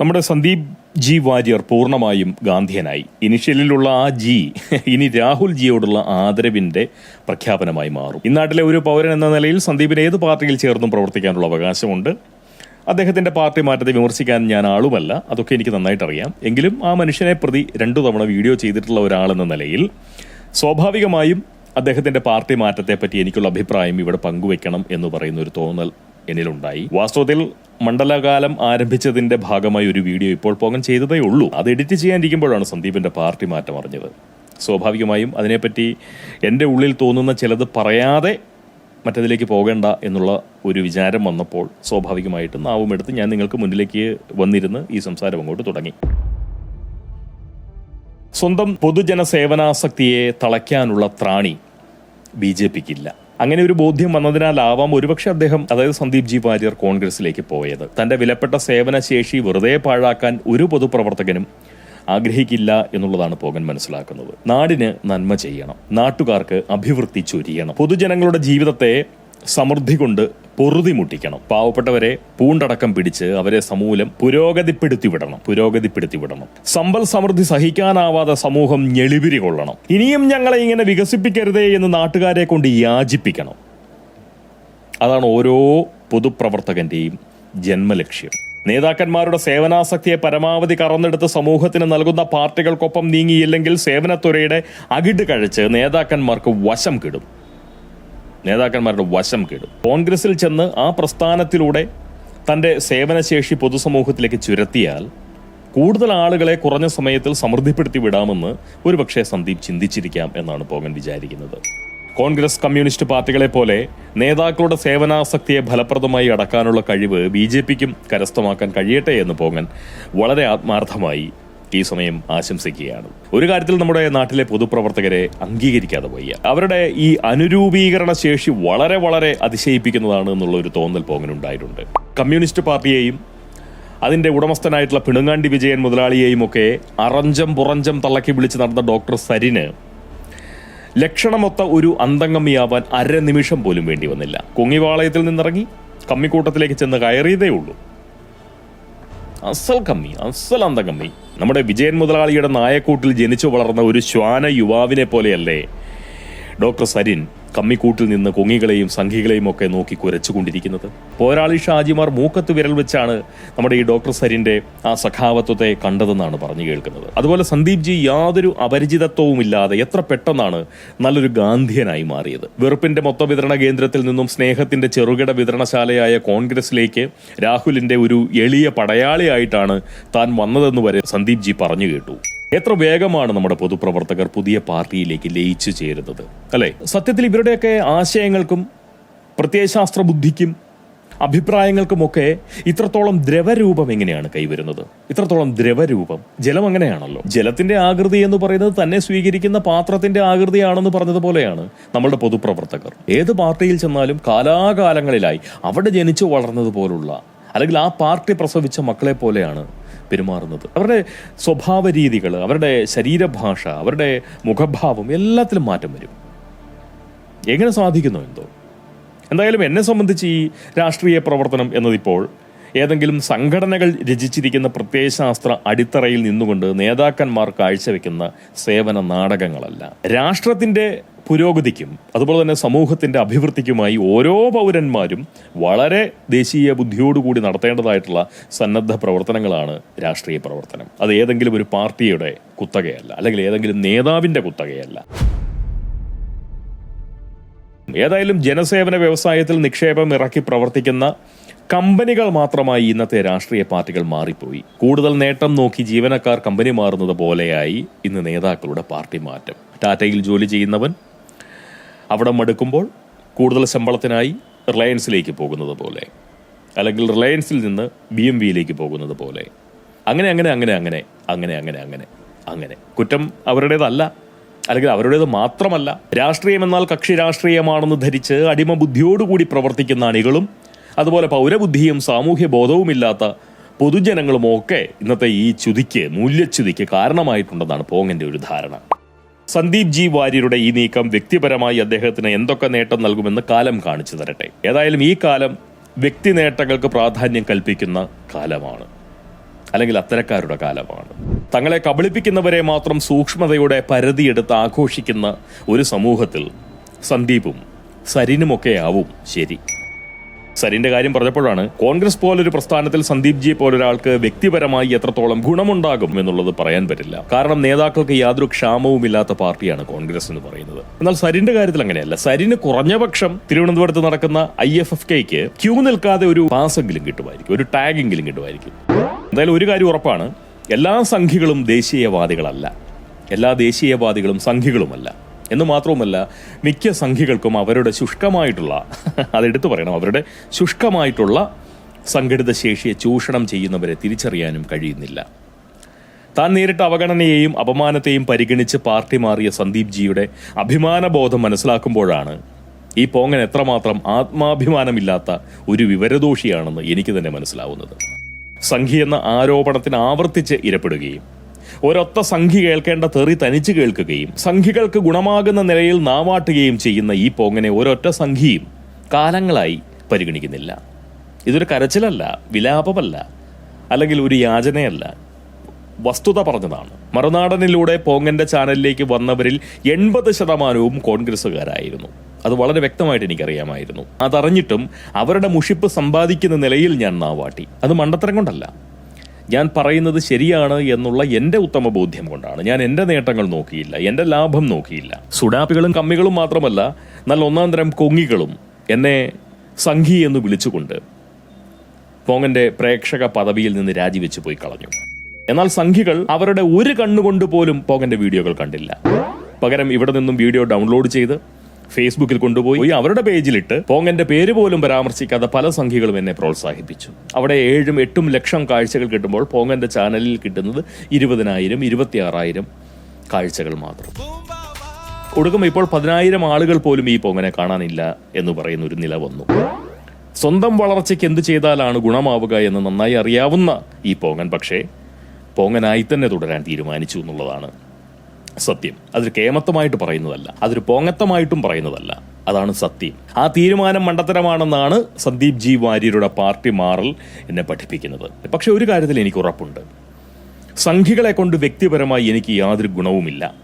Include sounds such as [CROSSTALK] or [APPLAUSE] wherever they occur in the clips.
നമ്മുടെ സന്ദീപ് ജി വാര്യർ പൂർണമായും ഗാന്ധിയനായി. ഇനിഷ്യലിലുള്ള ആ ജി ഇനി രാഹുൽ ജിയോടുള്ള ആദരവിന്റെ പ്രഖ്യാപനമായി മാറും. ഇന്നാട്ടിലെ ഒരു പൗരൻ എന്ന നിലയിൽ സന്ദീപിന് ഏത് പാർട്ടിയിൽ ചേർന്നും പ്രവർത്തിക്കാനുള്ള അവകാശമുണ്ട്. അദ്ദേഹത്തിന്റെ പാർട്ടി മാറ്റത്തെ വിമർശിക്കാൻ ഞാൻ ആളുമല്ല അതൊക്കെ എനിക്ക് നന്നായിട്ട് അറിയാം എങ്കിലും ആ മനുഷ്യനെ പ്രതി രണ്ടു തവണ വീഡിയോ ചെയ്തിട്ടുള്ള ഒരാളെന്ന നിലയിൽ സ്വാഭാവികമായും അദ്ദേഹത്തിന്റെ പാർട്ടി മാറ്റത്തെ പറ്റി എനിക്കുള്ള അഭിപ്രായം ഇവിടെ പങ്കുവെക്കണം എന്ന് പറയുന്ന ഒരു തോന്നൽ എന്നിലുണ്ടായി. വാസ്തവത്തിൽ മണ്ഡലകാലം ആരംഭിച്ചതിന്റെ ഭാഗമായി ഒരു വീഡിയോ ഇപ്പോൾ പോകൻ ചെയ്തതേ ഉള്ളൂ. അത് എഡിറ്റ് ചെയ്യാനിരിക്കുമ്പോഴാണ് സന്ദീപിന്റെ പാർട്ടി മാറ്റം അറിഞ്ഞത്. സ്വാഭാവികമായും അതിനെപ്പറ്റി എന്റെ ഉള്ളിൽ തോന്നുന്ന ചിലത് പറയാതെ മറ്റതിലേക്ക് പോകേണ്ട എന്നുള്ള ഒരു വിചാരം വന്നപ്പോൾ സ്വാഭാവികമായിട്ടും നാവും എടുത്ത് ഞാൻ നിങ്ങൾക്ക് മുന്നിലേക്ക് വന്നിരുന്ന് ഈ സംസാരം അങ്ങോട്ട് തുടങ്ങി. സ്വന്തം പൊതുജന സേവനാസക്തിയെ തളയ്ക്കാനുള്ള ത്രാണി ബി ജെ പിക്കില്ല. അങ്ങനെ ഒരു ബോധ്യം വന്നതിനാലാവാം ഒരുപക്ഷെ അദ്ദേഹം അതായത് സന്ദീപ് ജി വാര്യർ കോൺഗ്രസിലേക്ക് പോയത്. തന്റെ വിലപ്പെട്ട സേവന ശേഷി വെറുതെ പാഴാക്കാൻ ഒരു പൊതുപ്രവർത്തകനും ആഗ്രഹിക്കില്ല എന്നുള്ളതാണ് പോകൻ മനസ്സിലാക്കുന്നത്. നാടിന് നന്മ ചെയ്യണം. നാട്ടുകാർക്ക് അഭിവൃദ്ധി ചൊരിയണം. പൊതുജനങ്ങളുടെ ജീവിതത്തെ സമൃദ്ധി കൊണ്ട് പൊറുതി മുട്ടിക്കണം. പാവപ്പെട്ടവരെ പൂണ്ടടക്കം പിടിച്ച് അവരെ സമൂലം പുരോഗതിപ്പെടുത്തി വിടണം പുരോഗതിപ്പെടുത്തി വിടണം. സമ്പൽ സമൃദ്ധി സഹിക്കാനാവാതെ സമൂഹം ഞെളിപിരി കൊള്ളണം. ഇനിയും ഞങ്ങളെ ഇങ്ങനെ വികസിപ്പിക്കരുതേ എന്ന് നാട്ടുകാരെ കൊണ്ട് യാചിപ്പിക്കണം. അതാണ് ഓരോ പൊതുപ്രവർത്തകന്റെയും ജന്മലക്ഷ്യം. നേതാക്കന്മാരുടെ സേവനാസക്തിയെ പരമാവധി കറന്നെടുത്ത് സമൂഹത്തിന് നൽകുന്ന പാർട്ടികൾക്കൊപ്പം നീങ്ങിയില്ലെങ്കിൽ സേവനത്തുരയുടെ അകിട് കഴിച്ച് നേതാക്കന്മാർക്ക് വശം കിടും. നേതാക്കന്മാരുടെ വശം കേടും. കോൺഗ്രസിൽ ചെന്ന് ആ പ്രസ്ഥാനത്തിലൂടെ തന്റെ സേവനശേഷി പൊതുസമൂഹത്തിലേക്ക് ചുരത്തിയാൽ കൂടുതൽ ആളുകളെ കുറഞ്ഞ സമയത്തിൽ സമൃദ്ധിപ്പെടുത്തി വിടാമെന്ന് ഒരുപക്ഷെ സന്ദീപ് ചിന്തിച്ചിരിക്കാം എന്നാണ് പോകൻ വിചാരിക്കുന്നത്. കോൺഗ്രസ് കമ്മ്യൂണിസ്റ്റ് പാർട്ടികളെ പോലെ നേതാക്കളുടെ സേവനാസക്തിയെ ഫലപ്രദമായി അടക്കാനുള്ള കഴിവ് ബി ജെ പിക്കും കരസ്ഥമാക്കാൻ കഴിയട്ടെ എന്ന് പോകൻ വളരെ ആത്മാർത്ഥമായി ഈ സമയം ആശംസിക്കുകയാണ്. ഒരു കാര്യത്തിൽ നമ്മുടെ നാട്ടിലെ പൊതുപ്രവർത്തകരെ അംഗീകരിക്കാതെ വയ്യ. അവരുടെ ഈ അനുരൂപീകരണ ശേഷി വളരെ വളരെ അതിശയിപ്പിക്കുന്നതാണ് എന്നുള്ള ഒരു തോന്നൽ പോങ്ങനുണ്ടായിട്ടുണ്ട് കമ്മ്യൂണിസ്റ്റ് പാർട്ടിയെയും അതിന്റെ ഉടമസ്ഥനായിട്ടുള്ള പിണങ്ങാണ്ടി വിജയൻ മുതലാളിയെയും ഒക്കെ അറഞ്ചം പുറഞ്ചം തള്ളക്കി വിളിച്ച് നടന്ന ഡോക്ടർ സരിന് ലക്ഷണമൊത്ത ഒരു അന്തംഗമിയാവാൻ അരനിമിഷം പോലും വേണ്ടി വന്നില്ല. കുങ്ങിവാളയത്തിൽ നിന്നിറങ്ങി കമ്മിക്കൂട്ടത്തിലേക്ക് ചെന്ന് കയറിയതേ ഉള്ളൂ. അസൽ കമ്മി അസൽ അന്ത കമ്മി നമ്മുടെ വിജയൻ മുതലാളിയുടെ നായക്കൂട്ടിൽ ജനിച്ചു വളർന്ന ഒരു ശ്വാന യുവാവിനെ പോലെയല്ലേ? ഡോക്ടർ സരിൻ കമ്മിക്കൂട്ടിൽ നിന്ന് കൊങ്ങികളെയും സംഘികളെയും ഒക്കെ നോക്കി കുരച്ചുകൊണ്ടിരിക്കുന്നത്. പോരാളി ഷാജിമാർ മൂക്കത്ത് വിരൽ വെച്ചാണ് നമ്മുടെ ഈ ഡോക്ടർ സരിന്റെ ആ സഖാവത്വത്തെ കണ്ടതെന്നാണ് പറഞ്ഞു കേൾക്കുന്നത്. അതുപോലെ സന്ദീപ് ജി യാതൊരു അപരിചിതത്വവും ഇല്ലാതെ എത്ര പെട്ടെന്നാണ് നല്ലൊരു ഗാന്ധിയനായി മാറിയത്. വെറുപ്പിന്റെ മൊത്ത വിതരണ കേന്ദ്രത്തിൽ നിന്നും സ്നേഹത്തിന്റെ ചെറുകിട വിതരണശാലയായ കോൺഗ്രസിലേക്ക് രാഹുലിന്റെ ഒരു എളിയ പടയാളിയായിട്ടാണ് താൻ വന്നതെന്ന് വരെ സന്ദീപ് ജി പറഞ്ഞു കേട്ടു. എത്ര വേഗമാണ് നമ്മുടെ പൊതുപ്രവർത്തകർ പുതിയ പാർട്ടിയിലേക്ക് ലയിച്ചു ചേരുന്നത്? അല്ലേ? സത്യത്തിൽ ഇവരുടെയൊക്കെ ആശയങ്ങൾക്കും പ്രത്യയശാസ്ത്ര ബുദ്ധിക്കും അഭിപ്രായങ്ങൾക്കുമൊക്കെ ഇത്രത്തോളം ദ്രവരൂപം എങ്ങനെയാണ് കൈവരുന്നത്? ഇത്രത്തോളം ദ്രവരൂപം ജലം അങ്ങനെയാണല്ലോ. ജലത്തിന്റെ ആകൃതി എന്ന് പറയുന്നത് തന്നെ സ്വീകരിക്കുന്ന പാത്രത്തിന്റെ ആകൃതിയാണെന്ന് പറഞ്ഞതുപോലെയാണ് നമ്മളുടെ പൊതുപ്രവർത്തകർ. ഏത് പാർട്ടിയിൽ ചെന്നാലും കാലാകാലങ്ങളിലായി അവിടെ ജനിച്ചു വളർന്നതുപോലുള്ള അല്ലെങ്കിൽ ആ പാർട്ടി പ്രസവിച്ച മക്കളെ പോലെയാണ് പെരുമാറുന്നത്. അവരുടെ സ്വഭാവ രീതികൾ അവരുടെ ശരീരഭാഷ അവരുടെ മുഖഭാവം എല്ലാത്തിലും മാറ്റം വരും. എങ്ങനെ സാധിക്കുന്നു എന്തോ? എന്തായാലും എന്നെ സംബന്ധിച്ച് ഈ രാഷ്ട്രീയ പ്രവർത്തനം എന്നതിപ്പോൾ ഏതെങ്കിലും സംഘടനകൾ രചിച്ചിരിക്കുന്ന പ്രത്യയശാസ്ത്ര അടിത്തറയിൽ നിന്നുകൊണ്ട് നേതാക്കന്മാർ കാഴ്ചവെക്കുന്ന സേവന നാടകങ്ങളല്ല. രാഷ്ട്രത്തിന്റെ പുരോഗതിക്കും അതുപോലെ തന്നെ സമൂഹത്തിന്റെ അഭിവൃദ്ധിക്കുമായി ഓരോ പൗരന്മാരും വളരെ ദേശീയ ബുദ്ധിയോടുകൂടി നടത്തേണ്ടതായിട്ടുള്ള സന്നദ്ധ പ്രവർത്തനങ്ങളാണ് രാഷ്ട്രീയ പ്രവർത്തനം. അത് ഏതെങ്കിലും ഒരു പാർട്ടിയുടെ കുത്തകയല്ല അല്ലെങ്കിൽ ഏതെങ്കിലും നേതാവിന്റെ കുത്തകയല്ല. ഏതായാലും ജനസേവന വ്യവസായത്തിൽ നിക്ഷേപം ഇറക്കി പ്രവർത്തിക്കുന്ന കമ്പനികൾ മാത്രമായി ഇന്നത്തെ രാഷ്ട്രീയ പാർട്ടികൾ മാറിപ്പോയി. കൂടുതൽ നേട്ടം നോക്കി ജീവനക്കാർ കമ്പനി മാറുന്നത് പോലെയായി ഇന്ന് നേതാക്കളുടെ പാർട്ടി മാറ്റം. ടാറ്റയിൽ ജോലി ചെയ്യുന്നവൻ അവിടെ മടുക്കുമ്പോൾ കൂടുതൽ ശമ്പളത്തിനായി റിലയൻസിലേക്ക് പോകുന്നത് പോലെ. അല്ലെങ്കിൽ റിലയൻസിൽ നിന്ന് ബി എം വിയിലേക്ക് പോകുന്നത് പോലെ. അങ്ങനെ അങ്ങനെ അങ്ങനെ അങ്ങനെ അങ്ങനെ അങ്ങനെ അങ്ങനെ അങ്ങനെ. കുറ്റം അവരുടേതല്ല. അല്ലെങ്കിൽ അവരുടേത് മാത്രമല്ല. രാഷ്ട്രീയം എന്നാൽ കക്ഷി രാഷ്ട്രീയമാണെന്ന് ധരിച്ച് അടിമ ബുദ്ധിയോടുകൂടി പ്രവർത്തിക്കുന്ന അണികളും അതുപോലെ പൗരബുദ്ധിയും സാമൂഹ്യ ബോധവുമില്ലാത്ത പൊതുജനങ്ങളുമൊക്കെ ഇന്നത്തെ ഈ ചുതിക്ക് മൂല്യച്യുതിക്ക് കാരണമായിട്ടുണ്ടെന്നാണ് പോങ്ങന്റെ ഒരു ധാരണ. സന്ദീപ് ജി വാര്യരുടെ ഈ നീക്കം വ്യക്തിപരമായി അദ്ദേഹത്തിന് എന്തൊക്കെ നേട്ടം നൽകുമെന്ന് കാലം കാണിച്ചു തരട്ടെ. ഏതായാലും ഈ കാലം വ്യക്തി നേട്ടങ്ങൾക്ക് പ്രാധാന്യം കൽപ്പിക്കുന്ന കാലമാണ്. അല്ലെങ്കിൽ അത്തരക്കാരുടെ കാലമാണ്. തങ്ങളെ കബളിപ്പിക്കുന്നവരെ മാത്രം സൂക്ഷ്മതയുടെ പരിധിയെടുത്ത് ആഘോഷിക്കുന്ന ഒരു സമൂഹത്തിൽ സന്ദീപും സരിനുമൊക്കെ ആവും ശരി. സരിന്റെ കാര്യം പറഞ്ഞപ്പോഴാണ് കോൺഗ്രസ് പോലൊരു പ്രസ്ഥാനത്തിൽ സന്ദീപ് ജിയെ പോലൊരാൾക്ക് വ്യക്തിപരമായി എത്രത്തോളം ഗുണമുണ്ടാകും എന്നുള്ളത് പറയാൻ പറ്റില്ല. കാരണം നേതാക്കൾക്ക് യാതൊരു ക്ഷാമവുമില്ലാത്ത പാർട്ടിയാണ് കോൺഗ്രസ് എന്ന് പറയുന്നത്. എന്നാൽ സരിന്റെ കാര്യത്തിൽ അങ്ങനെയല്ല. സരിന് കുറഞ്ഞപക്ഷം തിരുവനന്തപുരത്ത് നടക്കുന്ന ഐ എഫ് എഫ് കെക്ക് ക്യൂ നിൽക്കാതെ ഒരു പാസെങ്കിലും കിട്ടുമായിരിക്കും. ഒരു ടാഗെങ്കിലും കിട്ടുമായിരിക്കും. എന്തായാലും ഒരു കാര്യം ഉറപ്പാണ്. എല്ലാ സംഘികളും ദേശീയവാദികളല്ല. എല്ലാ ദേശീയവാദികളും സംഘികളുമല്ല. എന്ന് മാത്രവുമല്ല മിക്ക സംഘികൾക്കും അവരുടെ ശുഷ്കമായിട്ടുള്ള അതെടുത്തു പറയണം അവരുടെ ശുഷ്കമായിട്ടുള്ള സംഘടിത ശേഷിയെ ചൂഷണം ചെയ്യുന്നവരെ തിരിച്ചറിയാനും കഴിയുന്നില്ല. താൻ നേരിട്ട അവഗണനയെയും അപമാനത്തെയും പരിഗണിച്ച് പാർട്ടി മാറിയ സന്ദീപ് ജിയുടെ അഭിമാനബോധം മനസ്സിലാക്കുമ്പോഴാണ് ഈ പോങ്ങൻ എത്രമാത്രം ആത്മാഭിമാനമില്ലാത്ത ഒരു വിവരദോഷിയാണെന്ന് എനിക്ക് തന്നെ മനസ്സിലാവുന്നത്. സംഘി എന്ന ആരോപണത്തിന് ആവർത്തിച്ച് ഇരപ്പെടുകയും ഒരൊത്ത സംഖ്യ കേൾക്കേണ്ട തെറി തനിച്ച് കേൾക്കുകയും സംഖ്യകൾക്ക് ഗുണമാകുന്ന നിലയിൽ നാവാട്ടുകയും ചെയ്യുന്ന ഈ പോങ്ങനെ ഒരൊറ്റ സംഖ്യയും കാലങ്ങളായി പരിഗണിക്കുന്നില്ല. ഇതൊരു കരച്ചിലല്ല വിലാപമല്ല അല്ലെങ്കിൽ ഒരു യാചനയല്ല. വസ്തുത പറഞ്ഞതാണ്. മറുനാടനിലൂടെ പോങ്ങന്റെ ചാനലിലേക്ക് വന്നവരിൽ എൺപത് ശതമാനവും കോൺഗ്രസ്സുകാരായിരുന്നു. അത് വളരെ വ്യക്തമായിട്ട് എനിക്കറിയാമായിരുന്നു. അതറിഞ്ഞിട്ടും അവരുടെ മുഷിപ്പ് സമ്പാദിക്കുന്ന നിലയിൽ ഞാൻ നാവാട്ടി. അത് മണ്ടത്തരം കൊണ്ടല്ല. ഞാൻ പറയുന്നത് ശരിയാണ് എന്നുള്ള എന്റെ ഉത്തമ ബോധ്യം കൊണ്ടാണ്. ഞാൻ എന്റെ നേട്ടങ്ങൾ നോക്കിയില്ല എന്റെ ലാഭം നോക്കിയില്ല. സുഡാപ്പികളും കമ്മികളും മാത്രമല്ല നല്ല ഒന്നാം തരം കൊങ്ങികളും എന്നെ സംഘി എന്ന് വിളിച്ചുകൊണ്ട് പോങ്ങന്റെ പ്രേക്ഷക പദവിയിൽ നിന്ന് രാജിവെച്ച് പോയി കളഞ്ഞു. എന്നാൽ സംഘികൾ അവരുടെ ഒരു കണ്ണുകൊണ്ട് പോലും പോങ്ങന്റെ വീഡിയോകൾ കണ്ടില്ല. പകരം ഇവിടെ നിന്നും വീഡിയോ ഡൗൺലോഡ് ചെയ്ത് ഫേസ്ബുക്കിൽ കൊണ്ടുപോയി അവരുടെ പേജിലിട്ട് പോങ്ങന്റെ പേര് പോലും പരാമർശിക്കാതെ പല സംഖ്യകളും എന്നെ പ്രോത്സാഹിപ്പിച്ചു. അവിടെ ഏഴും എട്ടും ലക്ഷം കാഴ്ചകൾ കിട്ടുമ്പോൾ പോങ്ങന്റെ ചാനലിൽ കിട്ടുന്നത് ഇരുപതിനായിരം ഇരുപത്തിയാറായിരം കാഴ്ചകൾ മാത്രം. ഒടുക്കം ഇപ്പോൾ പതിനായിരം ആളുകൾ പോലും ഈ പൊങ്ങനെ കാണാനില്ല എന്ന് പറയുന്ന ഒരു നില വന്നു. സ്വന്തം വളർച്ചയ്ക്ക് എന്ത് ചെയ്താലാണ് ഗുണമാവുക എന്ന് നന്നായി അറിയാവുന്ന ഈ പോങ്ങൻ പക്ഷേ പോങ്ങനായി തന്നെ തുടരാൻ തീരുമാനിച്ചു എന്നുള്ളതാണ് സത്യം. അതൊരു കേമത്വമായിട്ട് പറയുന്നതല്ല. അതൊരു പോങ്ങത്തമായിട്ടും പറയുന്നതല്ല. അതാണ് സത്യം. ആ തീരുമാനം മണ്ടത്തരമാണെന്നാണ് സന്ദീപ് ജി വാര്യരുടെ പാർട്ടി മാറൽ എന്നെ പഠിപ്പിക്കുന്നത്. പക്ഷെ ഒരു കാര്യത്തിൽ എനിക്ക് ഉറപ്പുണ്ട്. സംഘികളെ കൊണ്ട് വ്യക്തിപരമായി എനിക്ക് യാതൊരു ഗുണവുമില്ല.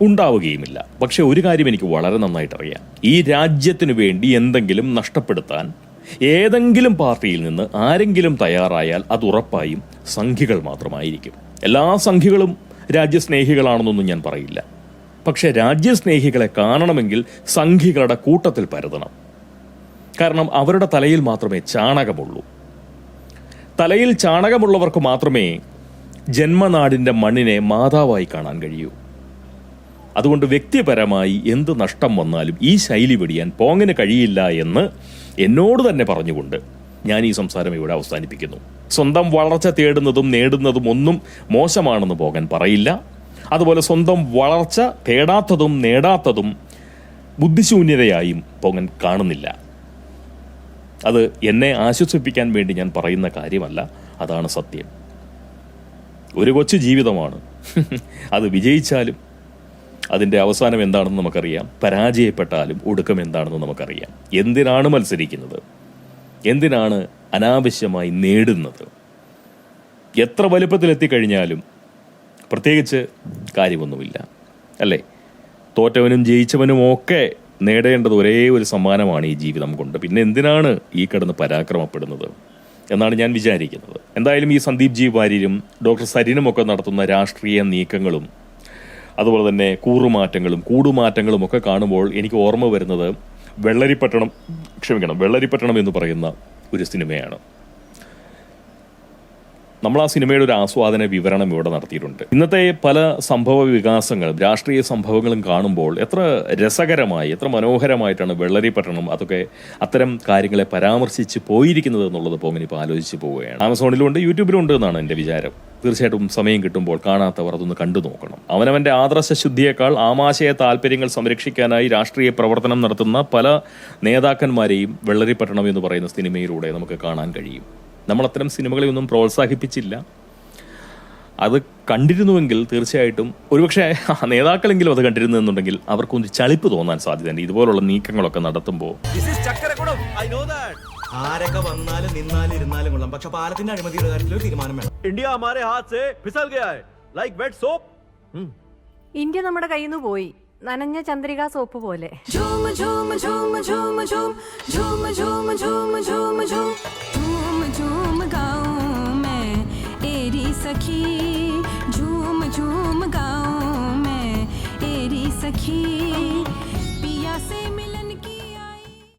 ഉണ്ടാവുകയുമില്ല. പക്ഷെ ഒരു കാര്യം എനിക്ക് വളരെ നന്നായിട്ട് അറിയാം ഈ രാജ്യത്തിനു വേണ്ടി എന്തെങ്കിലും നഷ്ടപ്പെടുത്താൻ ഏതെങ്കിലും പാർട്ടിയിൽ നിന്ന് ആരെങ്കിലും തയ്യാറായാൽ അത് ഉറപ്പായും സംഘികൾ മാത്രമായിരിക്കും. എല്ലാ സംഘികളും രാജ്യസ്നേഹികളാണെന്നൊന്നും ഞാൻ പറയില്ല. പക്ഷെ രാജ്യസ്നേഹികളെ കാണണമെങ്കിൽ സംഘികളുടെ കൂട്ടത്തിൽ പരതണം. കാരണം അവരുടെ തലയിൽ മാത്രമേ ചാണകമുള്ളൂ. തലയിൽ ചാണകമുള്ളവർക്ക് മാത്രമേ ജന്മനാടിന്റെ മണ്ണിനെ മാതാവായി കാണാൻ കഴിയൂ. അതുകൊണ്ട് വ്യക്തിപരമായി എന്ത് നഷ്ടം വന്നാലും ഈ ശൈലി വെടിയാൻ പോങ്ങിന് കഴിയില്ല എന്ന് എന്നോട് തന്നെ പറഞ്ഞുകൊണ്ട് ഞാൻ ഈ സംസാരം ഇവിടെ അവസാനിപ്പിക്കുന്നു. സ്വന്തം വളർച്ച തേടുന്നതും നേടുന്നതും ഒന്നും മോശമാണെന്ന് പോകാൻ പറയില്ല. അതുപോലെ സ്വന്തം വളർച്ച തേടാത്തതും നേടാത്തതും ബുദ്ധിശൂന്യതയായും പോകൻ കാണുന്നില്ല. അത് എന്നെ ആശ്വസിപ്പിക്കാൻ വേണ്ടി ഞാൻ പറയുന്ന കാര്യമല്ല. അതാണ് സത്യം. ഒരു കൊച്ചു ജീവിതമാണ്. അത് വിജയിച്ചാലും അതിന്റെ അവസാനം എന്താണെന്ന് നമുക്കറിയാം. പരാജയപ്പെട്ടാലും ഒടുക്കം എന്താണെന്ന് നമുക്കറിയാം. എന്തിനാണ് മത്സരിക്കുന്നത്? എന്തിനാണ് അനാവശ്യമായി നേടുന്നത്. എത്ര വലുപ്പത്തിലെത്തിക്കഴിഞ്ഞാലും പ്രത്യേകിച്ച് കാര്യമൊന്നുമില്ല. അല്ലേ? തോറ്റവനും ജയിച്ചവനും ഒക്കെ നേടേണ്ടത് ഒരേ ഒരു സമ്മാനമാണ് ഈ ജീവിതം കൊണ്ട്. പിന്നെ എന്തിനാണ് ഈ കിടന്ന് പരാക്രമപ്പെടുന്നത് എന്നാണ് ഞാൻ വിചാരിക്കുന്നത്. എന്തായാലും ഈ സന്ദീപ് ജി വാര്യരും ഡോക്ടർ സരിനും ഒക്കെ നടത്തുന്ന രാഷ്ട്രീയ നീക്കങ്ങളും അതുപോലെ തന്നെ കൂറുമാറ്റങ്ങളും കൂടുമാറ്റങ്ങളും ഒക്കെ കാണുമ്പോൾ എനിക്ക് ഓർമ്മ വരുന്നത് വെള്ളരിപ്പട്ടണം ക്ഷമിക്കണം വെള്ളരിപ്പട്ടണം എന്ന് പറയുന്ന ഒരു സിനിമയാണ്? നമ്മൾ ആ സിനിമയുടെ ഒരു ആസ്വാദന വിവരണം ഇവിടെ നടത്തിയിട്ടുണ്ട്. ഇന്നത്തെ പല സംഭവ വികാസങ്ങളും രാഷ്ട്രീയ സംഭവങ്ങളും കാണുമ്പോൾ എത്ര രസകരമായി എത്ര മനോഹരമായിട്ടാണ് വെള്ളരി പട്ടണം അതൊക്കെ അത്തരം കാര്യങ്ങളെ പരാമർശിച്ച് പോയിരിക്കുന്നത് എന്നുള്ളത് പോങ്ങനെ ഇപ്പോൾ ആലോചിച്ച് പോവുകയാണ്. ആമസോണിലുണ്ട് യൂട്യൂബിലുണ്ട് എന്നാണ് എന്റെ വിചാരം. തീർച്ചയായിട്ടും സമയം കിട്ടുമ്പോൾ കാണാത്തവർ അതൊന്ന് കണ്ടു നോക്കണം. അവനവന്റെ ആദർശ ശുദ്ധിയേക്കാൾ ആമാശയ താല്പര്യങ്ങൾ സംരക്ഷിക്കാനായി രാഷ്ട്രീയ പ്രവർത്തനം നടത്തുന്ന പല നേതാക്കന്മാരെയും വെള്ളരിപ്പട്ടണം എന്ന് പറയുന്ന സിനിമയിലൂടെ നമുക്ക് കാണാൻ കഴിയും. നമ്മൾ അത്തരം സിനിമകളെ ഒന്നും പ്രോത്സാഹിപ്പിച്ചില്ല. അത് കണ്ടിരുന്നുവെങ്കിൽ തീർച്ചയായിട്ടും ഒരുപക്ഷെ [LAUGHS] നേതാക്കളെങ്കിലും അത് കണ്ടിരുന്നു എന്നുണ്ടെങ്കിൽ അവർക്കൊന്ന് ചളിപ്പ് തോന്നാൻ സാധ്യതയുണ്ട്. ഇതുപോലുള്ള നീക്കങ്ങളൊക്കെ നടത്തുമ്പോൾ ആരൊക്കെ വന്നാലും നിന്നാലും ഇരുന്നാലും കൊള്ളാം. പക്ഷെ പാലത്തിന്റെ അഴിമതിയുടെ കാര്യത്തിൽ ഒരു തീരുമാനം വേണം. ഇന്ത്യ ഹമാരെ ഹാത്ത് ഫിസൽ ഗയാ ലൈക്ക് വെറ്റ് സോപ്പ് ഇന്ത്യ നമ്മുടെ കയ്യിൽ നിന്ന് പോയി. നനഞ്ഞ ചന്ദ്രിക സോപ്പ് പോലെ. सखी झूम झूम गाऊं मैं एरी सखी।